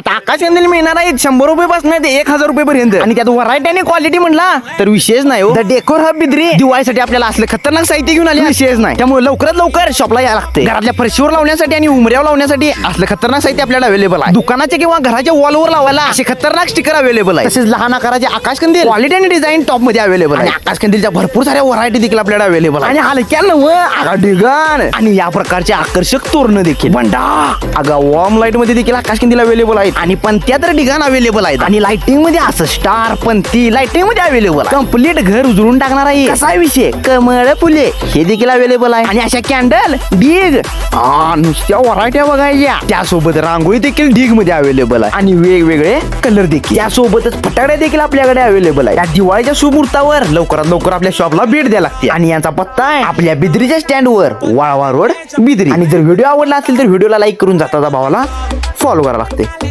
आता आकाश कंदील मिळणार आहे शंभर रुपये पासून ते एक हजार रुपये पर्यंत. आणि त्यात व्हरायटी आणि क्वालिटी म्हणला तर विशेष नाही हो. Decor hub Bidri. दिवाळीसाठी आपल्याला असले खतरनाक साहित्य घेऊन आले. विशेष नाही. त्यामुळे लवकरात लवकर शॉपला यायला लागते. घरातल्या फरशीवर लावण्यासाठी आणि उमऱ्यावर लावण्यासाठी असले खतरनाक साहित्य आपल्याला अवेलेबल आहे. दुकानाच्या किंवा घराच्या वॉलवर लावायला असे खतरनाक स्टिकर अवेलेबल आहे तसेच लहान आकाराचे आकाश कंदील. क्वालिटी आणि डिझाइन टॉपमध्ये अवेलेबल आहे आकाश कंदीलच्या भरपूर साऱ्या व्हरायटी देखील आपल्याला अवेलेबल आहे आणि हलक्या नव ढिगाण. आणि या प्रकारचे आकर्षक तोरण देखील. बंडा अगा वॉर्म लाइटमध्ये देखील आकाश कंदील अवेलेबल आहेत. आणि पंत्या तर ठिकाण अवेलेबल आहेत. आणि लाइटिंगमध्ये असं स्टार पंती लाइटिंगमध्ये अवेलेबल कंप्लीट कंप्लीट घर उजळून टाकणार आहे. कसा विषय? कमळ फुले. हे देखील अवेलेबल आहे. आणि अशा कॅन्डल डीग हा नुसत्या वरायट्या बघायच्या. त्यासोबत रांगोळी देखील ढीगमध्ये अवेलेबल आहे. आणि वेगवेगळे कलर देखील. त्यासोबतच फटाकडे देखील आपल्याकडे अवेलेबल आहे. या दिवाळीच्या सुमुहूर्तावर लवकरात लवकर आपल्या शॉपला भेट द्यायला लागते. आणि यांचा पत्ता आहे आपल्या बिद्रीच्या स्टँड वर वाळवा रोड बिद्री. आणि जर व्हिडिओ आवडला असेल तर व्हिडिओला लाईक करून जाता भावाला फॉलो करावं लागते.